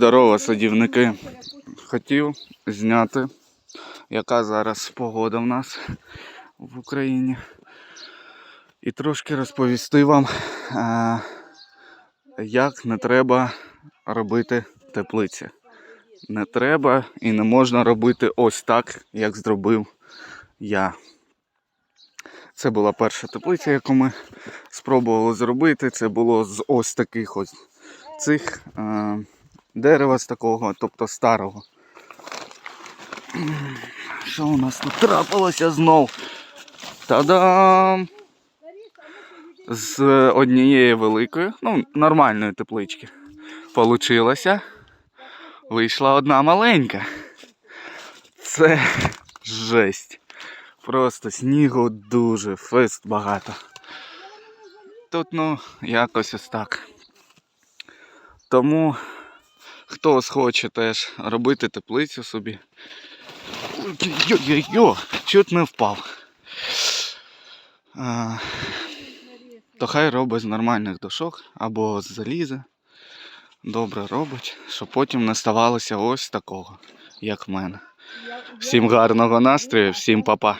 Здорово, садівники. Хотів зняти, яка зараз погода в нас в Україні. І трошки розповісти вам, е, як не треба робити теплиці. Не треба і не можна робити ось так, як зробив я. Це була перша теплиця, яку ми спробували зробити. Це було з ось таких ось цих е, дерева з такого, тобто старого. Що у нас тут трапилося знов? Та-дам! З однієї великої, ну, нормальної теплички. Получилося. Вийшла одна маленька. Це жесть. Просто снігу дуже, фест багато. Тут, ну, якось ось так. Тому, хто схоче теж робити теплицю собі. Йо-йо-йо, чуть не впав. А, то хай робить з нормальних дошок або з заліза. Добре робить, щоб потім не ставалося ось такого, як в мене. Всім гарного настрою, всім па-па.